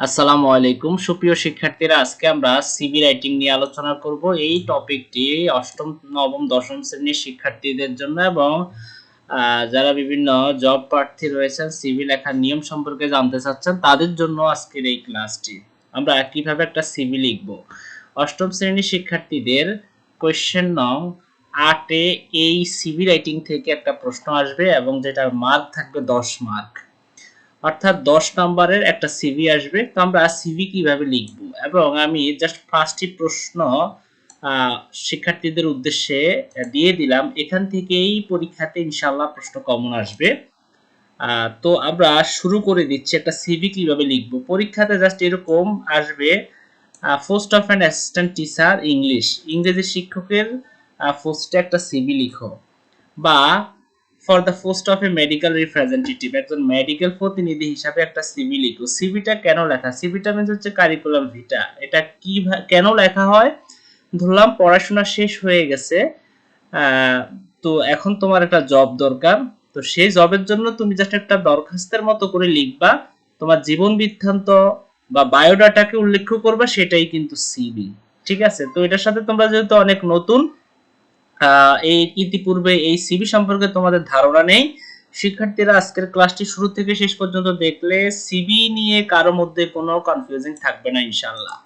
আসসালামু আলাইকুম। সুপ্রিয় শিক্ষার্থীরা, আজকে আমরা সিভি রাইটিং নিয়ে আলোচনা করব। এই টপিকটি অষ্টম, নবম, দশম শ্রেণির শিক্ষার্থীদের জন্য এবং যারা বিভিন্ন জব প্রার্থী রয়েছেন সিভি লেখার নিয়ম সম্পর্কে জানতে চাচ্ছেন, তাদের জন্য আজকের এই ক্লাসটি আমরা কীভাবে একটা সিভি লিখব? অষ্টম শ্রেণির শিক্ষার্থীদের কোয়েশ্চেন নং আটে এই সিভি রাইটিং থেকে একটা প্রশ্ন আসবে এবং যেটার মার্ক থাকবে দশ মার্ক অর্থাৎ দশ নম্বরের একটা সিভি আসবে। তো আমরা সিভি কীভাবে লিখব? এবং আমি জাস্ট পাঁচটি প্রশ্ন শিক্ষার্থীদের উদ্দেশ্যে দিয়ে দিলাম, এখান থেকেই পরীক্ষাতে ইনশাল্লাহ প্রশ্ন কমন আসবে। তো আমরা শুরু করে দিচ্ছি একটা সিভি কীভাবে লিখব। পরীক্ষাতে জাস্ট এরকম আসবে post of an assistant teacher English ইংরেজি শিক্ষকের পোস্টে একটা সিভি লিখো। বা for the post of a medical representative একজন মেডিকেল প্রতিনিধি হিসাবে একটা সিভি লিখো। সিভিটা কেন লেখা? সিভিটা মিনস হচ্ছে কারিকুলাম ভিটা এটা কি কেন লেখা হয়? ধরলাম পড়াশোনা শেষ হয়ে গেছে তো এখন তোমার একটা জব দরকার। তো সেই জবের জন্য তুমি জাস্ট একটা দরখাস্তের মতো করে লিখবা। তোমার জীবন বৃত্তান্ত বা বায়োডাটাকে উল্লেখ করবা, সেটাই কিন্তু সিভি ঠিক আছে? তো এটার সাথে তোমরা যেহেতু অনেক নতুন এই ইতিপূর্বে এই সিভি সম্পর্কে তোমাদের ধারণা নেই। শিক্ষার্থীরা আজকের ক্লাসটি শুরু থেকে শেষ পর্যন্ত দেখলে সিভি নিয়ে কারও মধ্যে কোনো কনফিউজিং থাকবে না ইনশাল্লাহ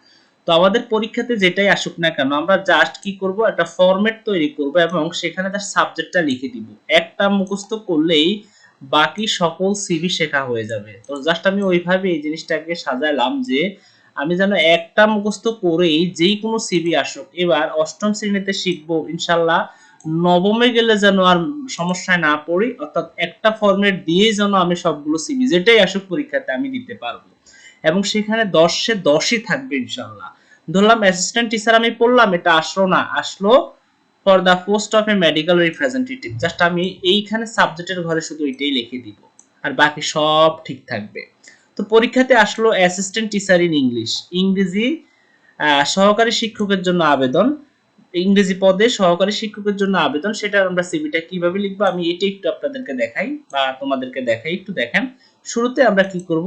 তো আমাদের পরীক্ষাতে যেটাই আসুক না কেন, আমরা জাস্ট কি করব, একটা ফরম্যাট তৈরি করব এবং সেখানে তার সাবজেক্টটা লিখে দিব। একটা মুখস্থ করলেই বাকি সকল সিভি শেখা হয়ে যাবে। তো জাস্ট আমি ওইভাবে এই জিনিসটাকে সাজালাম যে আমি যেন একটা মুখস্থ করেই যেই কোনো সিভি আসুক, এবার অষ্টম শ্রেণীতে শিখব, ইনশাল্লাহ নবমে গেলে যেন আর সমস্যায় না পড়ি, অর্থাৎ একটা ফরম্যাট দিয়েই যেন আমি সবগুলো সিভি যেটাই আসুক পরীক্ষাতে আমি দিতে পারব। এবং সেখানে দশে দশই থাকবে, ইনশাল্লাহ। ধরলাম অ্যাসিস্ট্যান্ট টিচার আমি পড়লাম, এটা আসলো না, আসলো for the post of a medical representative just আমি এইখানে সাবজেক্টের ঘরে শুধু এটাই লিখে দিব, আর বাকি সব ঠিক থাকবে। তো পরীক্ষাতে আসলো অ্যাসিস্ট্যান্ট টিচার ইন ইংলিশ ইংরেজি সহকারী শিক্ষকের জন্য আবেদন। ইংরেজি পদে সহকারী শিক্ষকের জন্য আবেদন, সেটা আমরা সিভিটা কীভাবে লিখব আমি এটা একটু আপনাদেরকে দেখাই বা তোমাদেরকে দেখাই, একটু দেখেন। শুরুতে আমরা কি করব?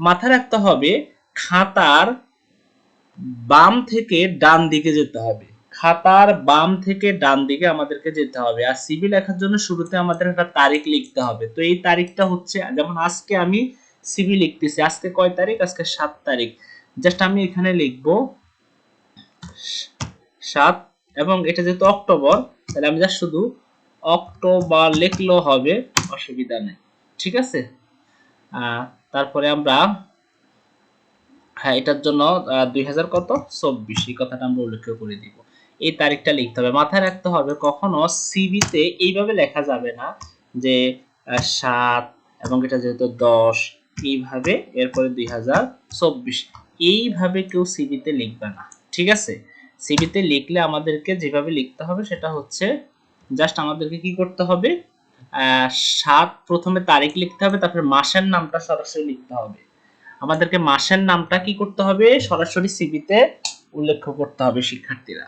মাথায় রাখতে হবে, খাতার বাম থেকে ডান দিকে যেতে হবে। খাতার বাম থেকে ডান দিকে আমাদেরকে যেতে হবে। আর সিভি লেখার জন্য শুরুতে আমাদের একটা তারিখ লিখতে হবে। তো এই তারিখটা হচ্ছে, যেমন আজকে আমি সিভি লিখতেছি। আজকে কয় তারিখ? আজকে সাত তারিখ। জাস্ট আমি এখানে লিখব সাত এবং এটা যেহেতু অক্টোবর, তাহলে আমি জাস্ট শুধু অক্টোবর লিখলেও হবে, অসুবিধা নেই। ঠিক আছে? তারপরে আমরা হ্যাঁ এটার জন্য দুই হাজার কত? চব্বিশ। এই কথাটা আমরা উল্লেখ করে দিব। এই তারিখটা লিখতে হবে। মাথায় রাখতে হবে, কখনো সিভিতে এইভাবে লেখা যাবে না যে সাত এবং এটা যেহেতু দশ এইভাবে, এরপরে দুই হাজার চব্বিশ। এইভাবে কেউ সিভিতে লিখবে না, ঠিক আছে? সিভিতে লিখলে আমাদেরকে যেভাবে লিখতে হবে সেটা হচ্ছে জাস্ট আমাদেরকে কি করতে হবে? সাত প্রথমে তারিখ লিখতে হবে, তারপরে মাসের নামটা সরাসরি লিখতে হবে। আমাদেরকে মাসের নামটা কি করতে হবে? সরাসরি সিভিতে উল্লেখ করতে হবে শিক্ষার্থীরা।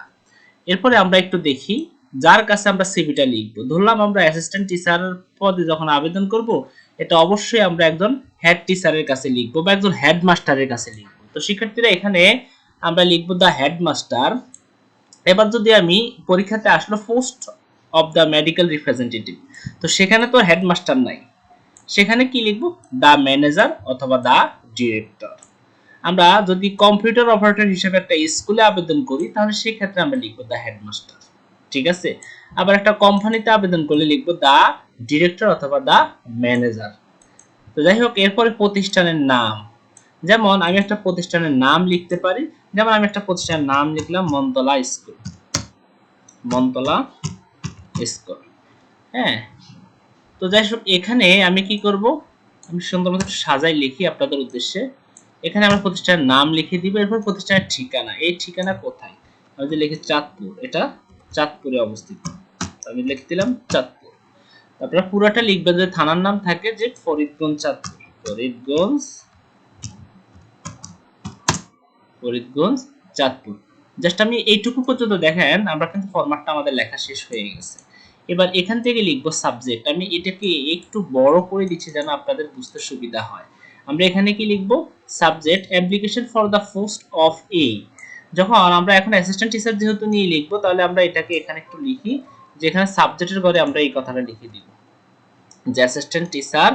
এরপরে আমরা একটু দেখি, যার কাছে আমরা সিভিটা লিখব। ধরলাম আমরা অ্যাসিস্ট্যান্ট টিচার পদে যখন আবেদন করব এটা অবশ্যই আমরা একজন হেড টিচারের কাছে লিখব বা একজন হেডমাস্টারের কাছে লিখব। তো শিক্ষার্থীরা এখানে আমরা লিখব দ্য হেডমাস্টার এবার যদি আমি পরীক্ষাতে আসলো post of the medical representative তো সেখানে তো হেডমাস্টার নাই। সেখানে কি লিখব? দা ম্যানেজার অথবা দা ডিরেক্টর আমরা যদি কম্পিউটার অপারেটর হিসেবে একটা স্কুলে আবেদন করি, তাহলে সেই ক্ষেত্রে আমরা লিখব দা হেডমাস্টার ঠিক আছে? আবার একটা কোম্পানিতে আবেদন করলে লিখব দা ডিরেক্টর অথবা দা ম্যানেজার তো যাই হোক, এরপরে প্রতিষ্ঠানের নাম। যেমন আমি একটা প্রতিষ্ঠানের নাম লিখতে পারি, যেমন আমি একটা প্রতিষ্ঠানের নাম লিখলাম মনতলা স্কুল। মনতলা স্কুল। হ্যাঁ তো যাই হোক, এখানে আমি কি করব? আমি সুন্দর মতো সাজাই লিখি আপনাদের উদ্দেশ্যে। এখানে আমরা প্রতিষ্ঠানের নাম লিখে দিব, এরপর প্রতিষ্ঠানের ঠিকানা। এই ঠিকানা কোথায়? আমি যে লিখি চাঁদপুর, এটা চাঁদপুরে অবস্থিত। আমি লিখে দিলাম চাঁদপুর। তারপরে পুরোটা লিখবে যে থানার নাম থাকে যে ফরিদগঞ্জ চাঁদপুর। ফরিদগঞ্জ ফরিদগঞ্জ চাঁদপুর। জাস্ট আমি এইটুকু পর্যন্ত দেখেন, আমরা কিন্তু ফরম্যাটটা আমাদের লেখা শেষ হয়ে গেছে। এবার এখান থেকে লিখব সাবজেক্ট আমি এটাকে একটু বড় করে দিচ্ছি যেন আপনাদের বুঝতে সুবিধা হয়। আমরা এখানে কি লিখব? Subject application for the post of a যখন আমরা এখন অ্যাসিস্ট্যান্ট টিচার যেহেতু নিয়ে লিখব, তাহলে আমরা এটাকে এখানে একটু লিখি। যেখানে সাবজেক্টের ঘরে আমরা এই কথাটা লিখে দিব। যে assistant teacher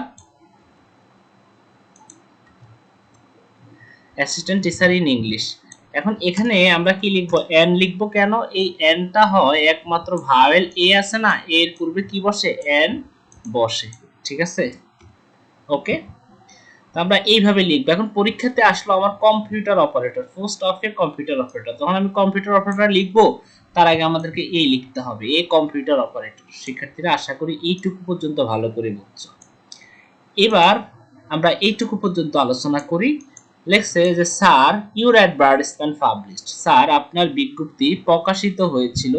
assistant teacher in English এখন এখানে আমরা কি লিখব? এন লিখব কেন? এই এনটা হয় একমাত্র ভাওয়েল এ আছে না? এর পূর্বে কি বসে? এন বসে। ঠিক আছে? ওকে আমরা এইভাবে লিখব। এখন পরীক্ষাতে আসলো আমার computer operator post of a computer operator তখন আমি কম্পিউটার অপারেটর লিখব, তার আগে আমাদেরকে এই লিখতে হবে। এ কম্পিউটার অপারেটর শিক্ষার্থীরা আশা করি এইটুকু পর্যন্ত ভালো করে বুঝছ। এবার আমরা এইটুকু পর্যন্ত আলোচনা করি। লেখছে যে sir your advertisement published sir, আপনার বিজ্ঞপ্তি প্রকাশিত হয়েছিল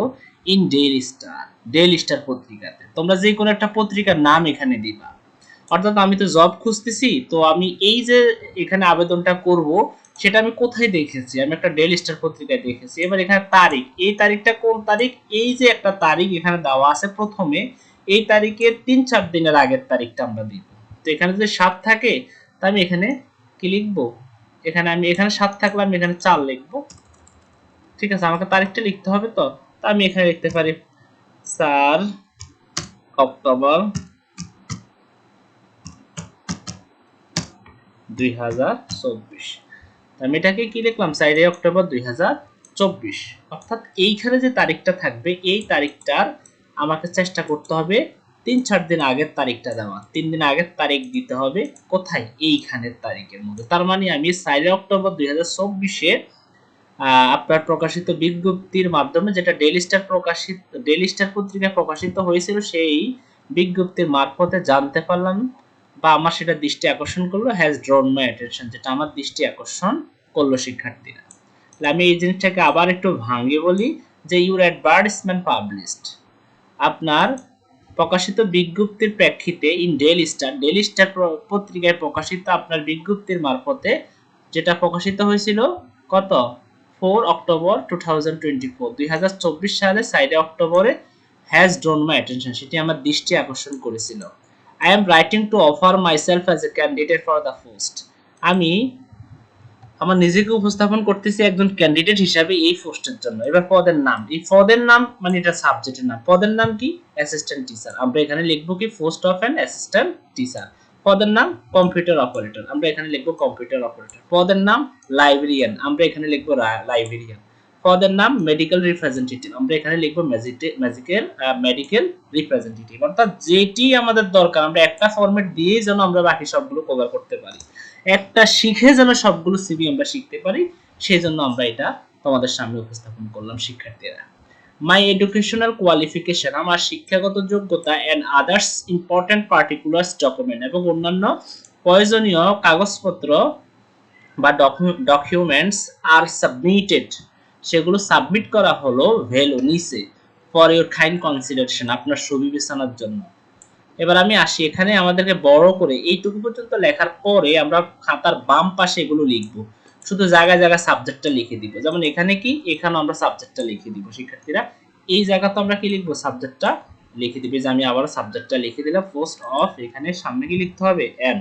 in daily star daily star পত্রিকাতে। তোমরা যে কোনো একটা পত্রিকার নাম এখানে দিবা। অর্থাৎ আমি তো জব খুঁজতেছি, তো আমি এই যে এখানে আবেদনটা করব, সেটা আমি কোথায় দেখেছি? আমি একটা ডেইলি স্টার পত্রিকায় দেখেছি। এবার এখানে তারিখ, এই তারিখটা কোন তারিখ? এই যে একটা তারিখ এখানে দেওয়া আছে প্রথমে, এই তারিখের তিন চার দিনের আগের তারিখটা আমরা দিব তো এখানে যদি সাত থাকে, তা আমি এখানে কি লিখব? এখানে আমি, এখানে সাত থাকলে আমি এখানে চার লিখব। ঠিক আছে, আমাকে তারিখটা লিখতে হবে তো? তা আমি এখানে লিখতে পারি চার অক্টোবর দুই হাজার চব্বিশ। আমি এটাকে কি লিখলাম সাইডে অক্টোবর দুই হাজার চব্বিশ। অর্থাৎ এইখানে যে তারিখটা থাকবে, এই তারিখটার আমাকে চেষ্টা করতে হবে তিন চার দিন আগের তারিখটা দেওয়া। তিন দিন আগের তারিখ দিতে হবে কোথায়? এইখানের তারিখের মধ্যে। তার মানে আমি সাইডে অক্টোবর দুই হাজার চব্বিশে আপনার প্রকাশিত বিজ্ঞপ্তির মাধ্যমে যেটা ডেইলি স্টার প্রকাশিত, ডেইলি স্টার পত্রিকায় প্রকাশিত হয়েছিল, সেই বিজ্ঞপ্তির মারফতে জানতে পারলাম। বা আমার সেটা দৃষ্টি আকর্ষণ করল হ্যাজ ড্রন মাই অ্যাটেনশন যেটা আমার দৃষ্টি আকর্ষণ করল শিক্ষার্থীরা। তাহলে আমি এই জিনিসটাকে আবার একটু ভাঙে বলি যে ইউর অ্যাডভার্টিসমেন্ট পাবলিশড আপনার প্রকাশিত বিজ্ঞপ্তির প্রেক্ষিতে in daily star daily star পত্রিকায় প্রকাশিত আপনার বিজ্ঞপ্তির মারফতে যেটা প্রকাশিত হয়েছিল কত? Four October two thousand twenty four দুই হাজার চব্বিশ সালে, সাইডে অক্টোবরে হ্যাজ ড্রোন মাই অ্যাটেনশন সেটি আমার দৃষ্টি আকর্ষণ করেছিল। I am writing to offer myself as a candidate for the post আমি আমার নিজেকে উপস্থাপন করতেছি একজন ক্যান্ডিডেট হিসাবে এই পোস্টের জন্য। এবার পদের নাম। এই পদের নাম মানে এটা সাবজেক্টের নাম। পদের নাম কি? অ্যাসিস্ট্যান্ট টিচার আমরা এখানে লিখব কি? Post of an assistant teacher পদের নাম কম্পিউটার অপারেটর আমরা এখানে লিখব কম্পিউটার অপারেটর পদের নাম লাইব্রেরিয়ান আমরা এখানে লিখব লাইব্রেরিয়ান পদের নাম মেডিকেল রিপ্রেজেন্টেটিভ আমরা এখানে লিখব ম্যাজিক্যাল মেডিকেল রিপ্রেজেন্টেটিভ অর্থাৎ যেটি আমাদের দরকার, আমরা একটা ফরম্যাট দিয়েই যেন আমরা বাকি সবগুলো কভার করতে পারি। একটা শিখে যেন সবগুলো সিভি আমরা শিখতে পারি সেই জন্য আমরা এটা তোমাদের সামনে উপস্থাপন করলাম শিক্ষার্থীরা। মাই এডুকেশনাল কোয়ালিফিকেশন আমার শিক্ষাগত যোগ্যতা and others important particulars document এবং অন্যান্য প্রয়োজনীয় কাগজপত্র বা ডকুমেন্টস আর সাবমিটেড সেগুলো সাবমিট করা হলো ভ্যালু নিচে ফর ইউর খাইন কনসিডারেশন আপনার সুবিবেচনার জন্য। এবার আমি আসি, এখানে আমাদেরকে বড় করে এইটুকু পর্যন্ত লেখার পরে আমরা খাতার বাম পাশে এগুলো লিখব। শুধু জায়গায় জায়গায় সাবজেক্টটা লিখে দিব। যেমন এখানে কি? এখানে আমরা সাবজেক্টটা লিখে দিব, শিক্ষার্থীরা। এই জায়গাতে আমরা কি লিখব? সাবজেক্টটা লিখে দিবে। যে আমি আবার সাবজেক্টটা লিখে দিলাম পোস্ট অফ এখানে সামনে কি লিখতে হবে? An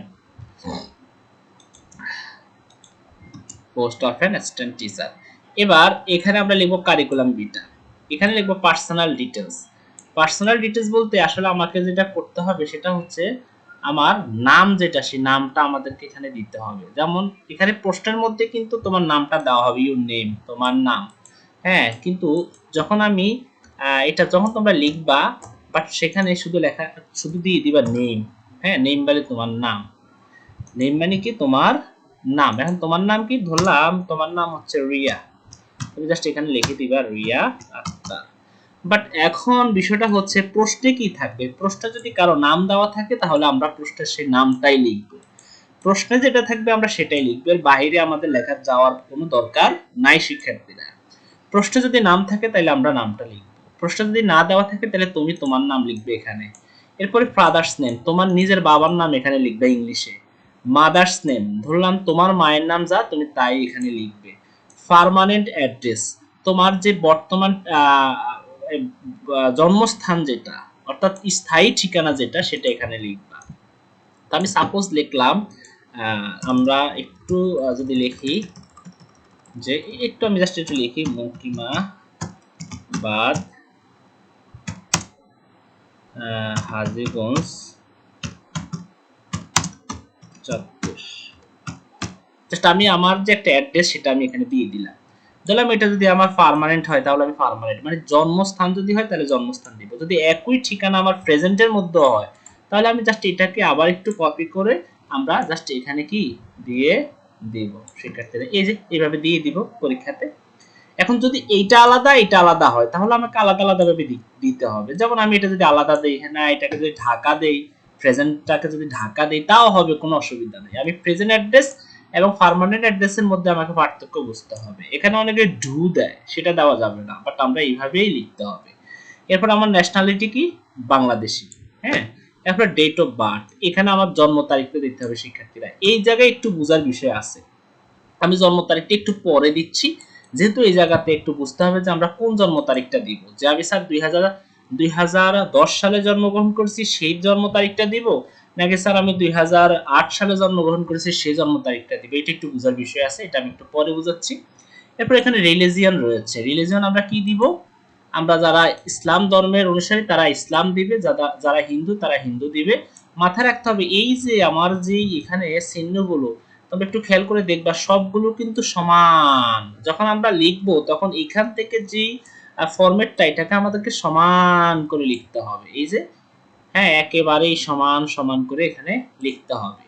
post of an assistant teacher এবার এখানে আমরা লিখব কারিকুলাম বিটা এখানে লিখব পার্সোনাল ডিটেলস পার্সোনাল ডিটেলস বলতে আসলে আমাকে যেটা করতে হবে সেটা হচ্ছে আমার নাম যেটা, সেই নামটা আমাদেরকে এখানে দিতে হবে। যেমন এখানে প্রশ্নের মধ্যে কিন্তু তোমার নামটা দেওয়া হবে ইউর নেম তোমার নাম। হ্যাঁ কিন্তু যখন আমি এটা যখন তোমরা লিখবা বাট সেখানে শুধু লেখা, শুধু দিয়ে দিবা নেম হ্যাঁ নেম মানে তোমার নাম। নেম মানে কি? তোমার নাম। এখন তোমার নাম কি? ধরলাম, তোমার নাম হচ্ছে রিয়া। তুমি জাস্ট এখানে লিখে দিবা, রিয়া আক্তার বাট এখন বিষয়টা হচ্ছে, প্রশ্নে কি থাকবে? প্রশ্নে যদি কারও নাম দেওয়া থাকে, তাহলে আমরা প্রশ্নের সেই নামটাই লিখব। প্রশ্নে যেটা থাকবে, আমরা সেটাই লিখব। এর বাইরে আমাদের লেখার যাওয়ার কোনো দরকার নাই, শিক্ষার্থীরা। প্রশ্নে যদি নাম থাকে, তাহলে আমরা নামটা লিখব। প্রশ্ন যদি না দেওয়া থাকে, তাহলে তুমি তোমার নাম লিখবে এখানে। এরপরে ফাদার্স নেম তোমার নিজের বাবার নাম এখানে লিখবে ইংলিশে। মাদার্স নেম ধরলাম তোমার মায়ের নাম যা, তুমি তাই এখানে লিখবে। পার্মানেন্ট অ্যাড্রেস তোমার যে বর্তমান জন্মস্থান যেটা, অর্থাৎ স্থায়ী ঠিকানা যেটা, সেটা এখানে লিখবা। তো আমি সাপোজ লিখলাম আমরা একটু যদি লিখি, যে একটু আমি জাস্ট একটু লিখি মকিমা বাদ হাজীগঞ্জ চত্বর জাস্ট আমি আমার যে একটা অ্যাড্রেস সেটা আমি এখানে দিয়ে দিলাম। ধরলাম এটা যদি আমার পার্মানেন্ট হয়, তাহলে আমি পার্মানেন্ট মানে জন্মস্থান যদি হয়, তাহলে জন্মস্থান দিব। যদি একই ঠিকানা আমার প্রেজেন্টের মধ্যে হয়, তাহলে আমি জাস্ট এটাকে আবার একটু কপি করে আমরা জাস্ট এখানে কি দিয়ে দিব শিক্ষার্থীরা এই যে, এইভাবে দিয়ে দিব পরীক্ষাতে। এখন যদি এইটা আলাদা এটা আলাদা হয়, তাহলে আমাকে আলাদা আলাদা ভাবে দিতে হবে। যেমন আমি এটা যদি আলাদা দেই হ্যাঁ না, এটাকে যদি ঢাকা দেই প্রেজেন্টটাকে যদি ঢাকা দেই, তাও হবে, কোনো অসুবিধা নেই। আমি প্রেজেন্ট অ্যাড্রেস এবং পার্মানেন্ট অ্যাড্রেসের মধ্যে আমাকে পার্থক্য বুঝতে হবে। এখানে অনেকে ডু দেয়, সেটা দেওয়া যাবে না বাট আমরা এইভাবেই লিখতে হবে। এরপর আমার ন্যাশনালিটি কি? বাংলাদেশি। হ্যাঁ? এরপর ডেট অফ বার্থ এখানে আমার জন্ম তারিখটা দিতে হবে শিক্ষার্থীরা। এই জায়গায় একটু বোঝার বিষয় আছে। আমি জন্ম তারিখটা একটু পরে দিচ্ছি, যেহেতু এই জায়গাতে একটু বুঝতে হবে যে আমরা কোন জন্ম তারিখটা দিব। যে আমি স্যার দুই হাজার দুই হাজার দশ সালে জন্মগ্রহণ করছি, সেই জন্ম তারিখটা দিব নাকি স্যার, আমি দুই হাজার আট সালে জন্মগ্রহণ করেছি, সেই জন্ম তারিখটা দিবে। এটা একটু বোঝার বিষয় আছে, এটা আমি একটু পরে বুঝাচ্ছি। এরপর এখানে রিলিজিয়ান রয়েছে। রিলিজিয়ান আমরা কি দিব? আমরা যারা ইসলাম ধর্মের অনুসারী, তারা ইসলাম দিবে, যারা যারা হিন্দু, তারা হিন্দু দিবে। মাথায় রাখতে হবে, এই যে আমার যে এখানে চিহ্নগুলো, তোমরা একটু খেয়াল করে দেখবা, সবগুলো কিন্তু সমান। যখন আমরা লিখব, তখন এখান থেকে যে ফরম্যাটটা এটাকে আমাদেরকে সমান করে লিখতে হবে। এই যে হ্যাঁ একেবারেই সমান সমান করে এখানে লিখতে হবে।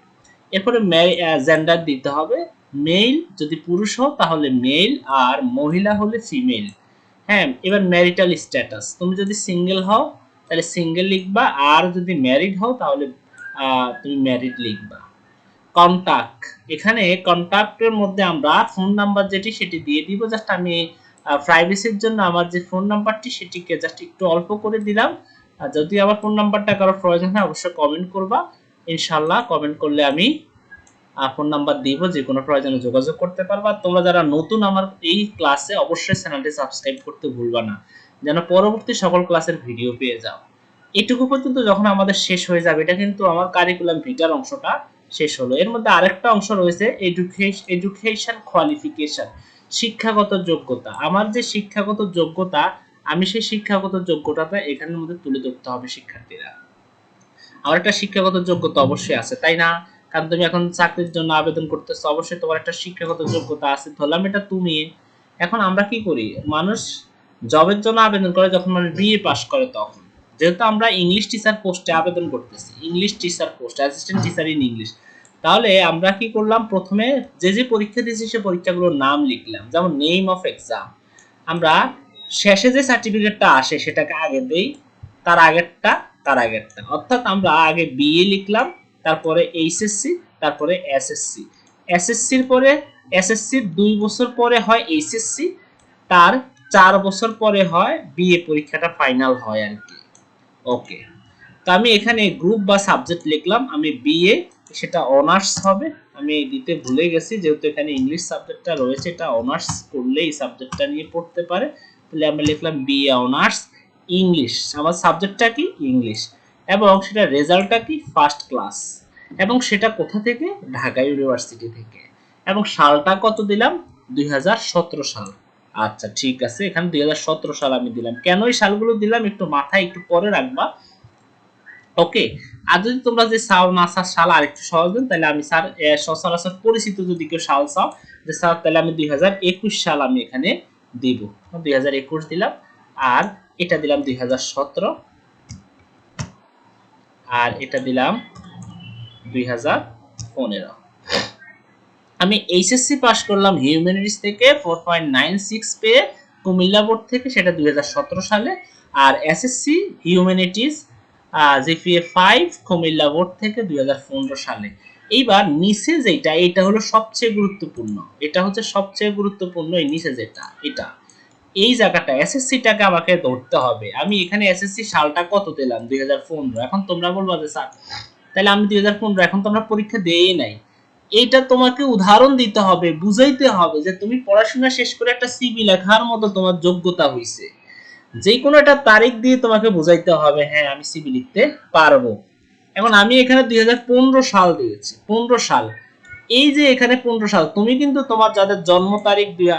এরপরে জেন্ডার দিতে হবে। মেল যদি পুরুষ হও, তাহলে মেল আর মহিলা হলে ফিমেল হ্যাঁ এবার ম্যারিটাল স্ট্যাটাস তুমি যদি সিঙ্গেল হও, তাহলে সিঙ্গেল লিখবা। আর যদি ম্যারিড হও, তাহলে তুমি ম্যারিড লিখবা। কন্ট্যাক্ট এখানে কন্ট্যাক্টের মধ্যে আমরা ফোন নাম্বার যেটি, সেটি দিয়ে দিব। জাস্ট আমি প্রাইভেসির জন্য আমার যে ফোন নাম্বারটি সেটিকে জাস্ট একটু অল্প করে দিলাম। আর যদি আমার ফোন নাম্বারটা কারও প্রয়োজন হয়, অবশ্যই কমেন্ট করবা। ইনশাল্লাহ কমেন্ট করলে আমি ফোন নাম্বার দিব, যে কোনো প্রয়োজনে যোগাযোগ করতে পারবা। তোমরা যারা নতুন আমার এই ক্লাসে অবশ্যই চ্যানেলটি সাবস্ক্রাইব করতে ভুলবা না। যেন পরবর্তী সকল ক্লাসের ভিডিও পেয়ে যাও। এটুকু পর্যন্ত যখন আমাদের শেষ হয়ে যাবে, এটা কিন্তু আমার কারিকুলাম ভিটার অংশটা শেষ হলো। এর মধ্যে আরেকটা অংশ রয়েছে এডুকেশন কোয়ালিফিকেশন শিক্ষাগত যোগ্যতা। আমার যে শিক্ষাগত যোগ্যতা আমি সেই শিক্ষাগত যোগ্যতাটা এখানের মধ্যে তুলে ধরতে হবে শিক্ষার্থীরা। আমার একটা শিক্ষাগত যোগ্যতা অবশ্যই আছে, তাই না? কারণ তুমি এখন চাকরির জন্য আবেদন করতেছো, অবশ্যই তোমার একটা শিক্ষাগত যোগ্যতা আছে ধরলাম এটা তুমি এখন আমরা কি করি? মানুষ জবের জন্য আবেদন করে যখন মানুষ বিএ পাস করে তখন। যেহেতু আমরা ইংলিশ টিচার পোস্টে আবেদন করতেছি English teacher post assistant teacher in English তাহলে আমরা কি করলাম? প্রথমে যে যে পরীক্ষা দিয়েছি সে পরীক্ষাগুলোর নাম লিখলাম, যেমন নেম অফ এক্সাম আমরা শেষে যে সার্টিফিকেটটা আসে সেটাকে আগে দেই, তার আগেরটা তার আগেরটা। অর্থাৎ আমরা আগে বিএ লিখলাম, তারপরে এইচএসসি তারপরে এসএসসি এসএসসির পরে এসএসসির দুই বছর পরে হয় এইচএসসি তার চার বছর পরে হয় বিএ পরীক্ষাটা ফাইনাল হয় আর কি। ওকে তো আমি এখানে গ্রুপ বা সাবজেক্ট লিখলাম, আমি বিএ সেটা অনার্স হবে। আমি দিতে ভুলে গেছি, যেহেতু এখানে ইংলিশ সাবজেক্টটা রয়েছে, এটা অনার্স করলে এই সাবজেক্টটা নিয়ে পড়তে পারে। তাহলে আমরা লিখলাম বিএ অনার্স ইংলিশ। আমার সাবজেক্টটা কি? ইংলিশ। এবং সেটা রেজাল্টটা কি? First class. এবং সেটা কোথা থেকে? ঢাকা ইউনিভার্সিটি থেকে। এবং সালটা কত দিলাম? দুই সাল। আচ্ছা ঠিক আছে। এখানে দুই সাল আমি দিলাম। কেন এই সালগুলো দিলাম? একটু মাথায় একটু পরে রাখবা। ওকে। আর যদি তোমরা যে সাল না স্যার সাল আরেকটু সহজ দেন, তাহলে আমি স্যার সচরাচর পরিচিত যদি কেউ সাল চাও, যে স্যার, তাহলে আমি দুই হাজার একুশ সাল আমি এখানে দিব। দুই দিলাম, আর এটা দিলাম দুই আর এটা দিলাম দুই আমি এইচএসসি পাস করলাম হিউম্যানিটিস থেকে ফোর পয়েন্ট নাইন সিক্স পেয়ে কুমিল্লা বোর্ড থেকে, সেটা দুই হাজার সতেরো সালে। আর SSC humanities GPA five Comilla board থেকে দুই হাজার পনেরো সালে। এইবার নিচে যেটা এটা হলো সবচেয়ে গুরুত্বপূর্ণ। এটা হচ্ছে সবচেয়ে গুরুত্বপূর্ণ এই নিচে যেটা এটা। এই জায়গাটা এসএসসিটাকে আমাকে ধরতে হবে। আমি এখানে এসএসসি সালটা কত দিলাম দুই হাজার পনেরো। এখন তোমরা বলবা যে, স্যার, তাহলে আমি দুই এখন তোমরা পরীক্ষা দেই নাই। এইটা তোমাকে উদাহরণ দিতে হবে, বুঝাইতে হবে যে, তুমি পড়াশোনা শেষ করে একটা সিবি লেখার মতো তোমার যোগ্যতা হইছে। যে কোনো একটা তারিখ দিয়ে তোমাকে বুঝাইতে হবে হ্যাঁ আমি সিবি লিখতে পারব। এখন আমি এখানে দুই হাজার পনেরো সাল দিয়েছি, পনেরো সাল। এই যে এখানে পনেরো সাল, তুমি কিন্তু তোমার যাদের জন্ম তারিখ দুই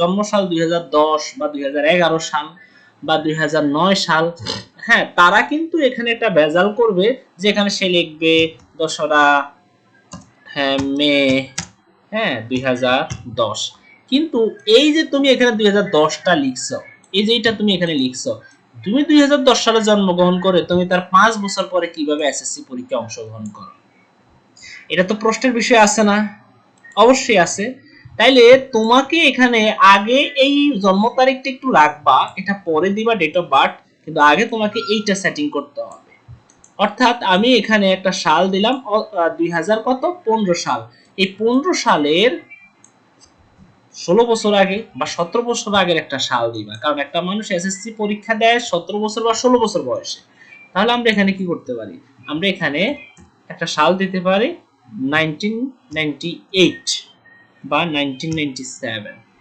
জন্ম সাল দুই হাজার দশ বা দুই হাজার এগারো সাল বা দুই হাজার নয় সাল হ্যাঁ তারা কিন্তু এখানে একটা ভেজাল করবে যে এখানে সে লিখবে দোসরা হ্যাঁ মে হ্যাঁ দুই হাজার দশ। কিন্তু এই যে তুমি এখানে দুই লিখছো, এই যে এটা তুমি এখানে লিখছো তুমি দুই হাজার দশ সালে জন্মগ্রহণ করে তুমি তার পাঁচ বছর পরে কীভাবে এসএসসি পরীক্ষায় অংশগ্রহণ করো? এটা তো প্রশ্নের বিষয় আছে না। অবশ্যই আছে। তাইলে তোমাকে এখানে আগে এই জন্ম তারিখটা একটু রাখবা, এটা পরে দিবা ডেট অফ বার্থ কিন্তু আগে তোমাকে এইটা সেটিং করতে হবে। অর্থাৎ আমি এখানে একটা সাল দিলাম দুই হাজার কত? পনেরো সাল। এই পনেরো সালের ষোলো বছর আগে বা সতেরো বছর আগের একটা সাল দিবা। কারণ একটা মানুষ এসএসসি পরীক্ষা দেয় সতেরো বছর বা ষোলো বছর বয়সে। তাহলে আমরা এখানে কি করতে পারি? আমরা এখানে একটা সাল দিতে পারি নাইনটিন বা নাইনটিন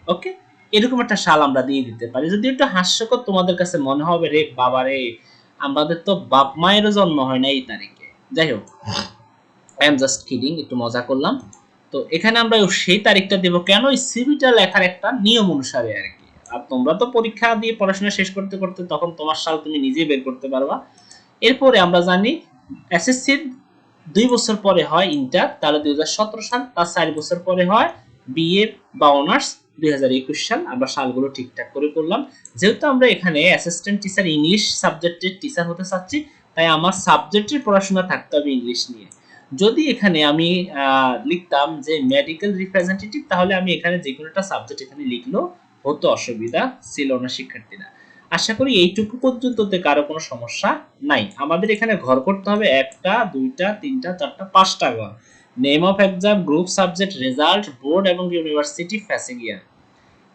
ওকে এরকম একটা সাল আমরা দিয়ে দিতে পারি। যদি একটু হাস্যকর তোমাদের কাছে মনে হবে, রে বাবা রে আমাদের তো বাপ মায়েরও জন্ম হয় না এই তারিখে। যাই হোক আই এম জাস্ট কিডিং একটু মজা করলাম। তো এখানে আমরা সেই তারিখটা দেব কেন? ওই সিভিটা লেখার একটা নিয়ম অনুসারে আর কি। আর তোমরা তো পরীক্ষা দিয়ে পড়াশোনা শেষ করতে করতে তখন তোমার সাল তুমি নিজেই বের করতে পারবা। এরপরে আমরা জানি এসএসসির দুই বছর পরে হয় ইন্টার তাহলে দুই হাজার সতেরো সাল, তার চার বছর পরে হয় বিএ বা অনার্স দুই হাজার একুশ সাল। আমরা সালগুলো ঠিকঠাক করে করলাম। যেহেতু আমরা এখানে অ্যাসিস্ট্যান্ট টিচার ইংলিশ সাবজেক্টের টিচার হতে চাচ্ছি, তাই আমার সাবজেক্টের পড়াশোনা থাকতে হবে ইংলিশ নিয়ে। যদি এখানে আমি লিখতাম যে মেডিকেল রিপ্রেজেন্টেটিভ তাহলে আমি এখানে যে কোনো একটা সাবজেক্ট এখানে লিখলো হতো অসুবিধা ছিল না শিক্ষার্থীরা। আশা করি এইটুকু পর্যন্ততে কারও কোনো সমস্যা নাই। আমাদের এখানে ঘর করতে হবে একটা, দুইটা, তিনটা, চারটা, পাঁচটা ঘর। Name of exam group subject result board এবং ইউনিভার্সিটি ফ্যাসিং ইয়ার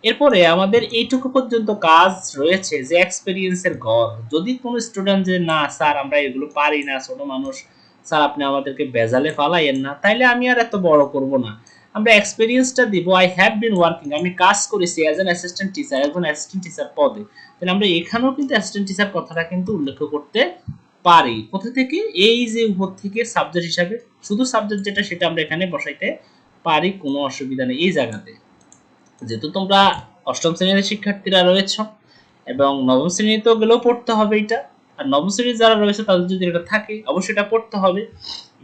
এরপরে আমাদের এইটুকু পর্যন্ত কাজ রয়েছে যে এক্সপেরিয়েন্সের ঘর। যদি কোনো স্টুডেন্ট যে, না স্যার, আমরা এগুলো পারি না, ছোট মানুষ স্যার, আপনি আমাদেরকে বেজালে ফালাইয়েন না। তাইলে আমি আর এত বড় করব না। আমরা এক্সপেরিয়েন্সটা দিব। আই হ্যাভ বিন ওয়ার্কিং আমি কাজ করেছি অ্যাজ অ্যান অ্যাসিস্ট্যান্ট টিচার একজন অ্যাসিস্ট্যান্ট টিচার পদে। তাহলে আমরা এখানেও কিন্তু অ্যাসিস্ট্যান্ট টিচার কথাটা কিন্তু উল্লেখ করতে পারি। কোথা থেকে? এই যে উপর থেকে সাবজেক্ট হিসাবে। শুধু সাবজেক্ট যেটা, সেটা আমরা এখানে বসাইতে পারি, কোনো অসুবিধা নেই এই জায়গাতে। যেহেতু তোমরা অষ্টম শ্রেণির শিক্ষার্থীরা রয়েছ, এবং নবম শ্রেণীতেও গেলেও পড়তে হবে এটা। আর নবম শ্রেণির যারা রয়েছে, তাদের যদি এটা থাকে, অবশ্যই এটা পড়তে হবে।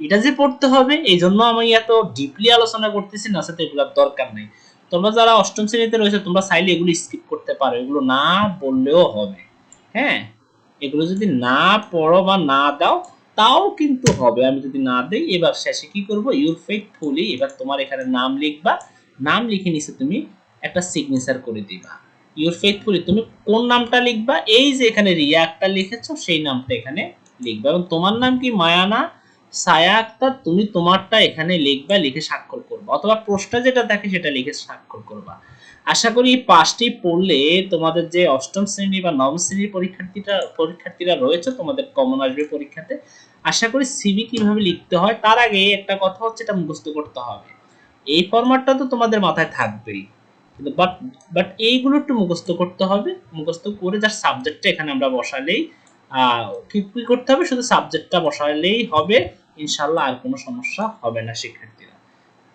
এটা যে পড়তে হবে, এই জন্য আমি এত ডিপলি আলোচনা করতেছি না, সাথে এগুলোর দরকার নেই। তোমরা যারা অষ্টম শ্রেণীতে রয়েছে, তোমরা চাইলে এগুলো স্কিপ করতে পারো। এগুলো না বললেও হবে। হ্যাঁ? এগুলো যদি না পড়ো বা না দাও, তাও কিন্তু হবে। আমি যদি না দেই, এবার শেষে কি করব? ইউর ফুলি এবার তোমার এখানে নাম লিখবা। নাম লিখে নিছে তুমি একটা সিগনেচার করে দিবা। ইউর ফেথফুলি তুমি কোন নামটা লিখবা? এই যে এখানে রিয়া লিখেছো, সেই নামটা এখানে লিখবা। এবং তোমার নাম কি? মায়ানা সায়া আক্তার। তুমি তোমারটা এখানে লিখবা, লিখে স্বাক্ষর করবা। অথবা প্রশ্ন যেটা থাকে, সেটা লিখে স্বাক্ষর করবা। আশা করি এই পাঁচটি পড়লে তোমাদের যে অষ্টম শ্রেণি বা নবম শ্রেণির পরীক্ষার্থীরা পরীক্ষার্থীরা রয়েছে, তোমাদের কমন আসবে পরীক্ষাতে। আশা করি সিবি কীভাবে লিখতে হয়? তার আগে একটা কথা হচ্ছে, এটা মুখস্থ করতে হবে। এই ফরম্যাটটা তো তোমাদের মাথায় থাকবেই। কিন্তু বাট বাট এইগুলো একটু মুখস্থ করতে হবে। মুখস্থ করে যার সাবজেক্টটা এখানে আমরা বসালেই কি কি করতে হবে? শুধু সাবজেক্টটা বসালেই হবে। ইনশাল্লাহ আর কোনো সমস্যা হবে না শিক্ষার্থীরা।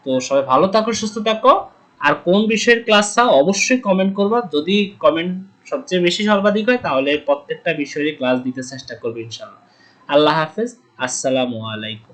তো সবাই ভালো থাকো, সুস্থ থাকো। আর কোন বিষয়ের ক্লাস চাও অবশ্যই কমেন্ট করবা। যদি কমেন্ট সবচেয়ে বেশি সর্বাধিক হয়, তাহলে প্রত্যেকটা বিষয়েরই ক্লাস দিতে চেষ্টা করবে ইনশাল্লাহ আল্লাহ হাফেজ। আসসালামু আলাইকুম।